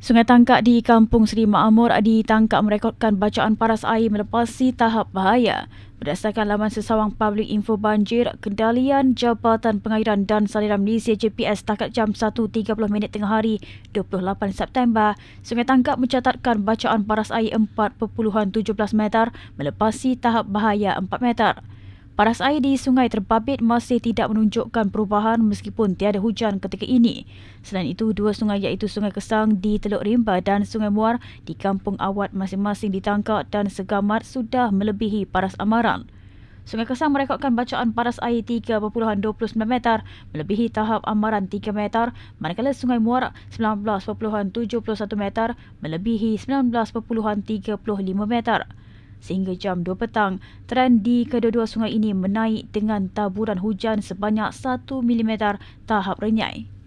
Sungai Tangkak di Kampung Seri Makmur ditangkap merekodkan bacaan paras air melepasi tahap bahaya. Berdasarkan laman sesawang public info banjir, kendalian Jabatan Pengairan dan Saliran Malaysia JPS takat jam 1.30 minit tengah hari 28 September, Sungai Tangkap mencatatkan bacaan paras air 4.17 meter melepasi tahap bahaya 4 meter. Paras air di sungai terbabit masih tidak menunjukkan perubahan meskipun tiada hujan ketika ini. Selain itu, dua sungai iaitu Sungai Kesang di Teluk Rimba dan Sungai Muar di Kampung Awat masing-masing ditangkap dan segamat sudah melebihi paras amaran. Sungai Kesang merekodkan bacaan paras air 3.29 meter melebihi tahap amaran 3 meter manakala Sungai Muar 19.71 meter melebihi 19.35 meter. Sehingga jam 2 petang, trend di kedua-dua sungai ini menaik dengan taburan hujan sebanyak 1 mm tahap renyai.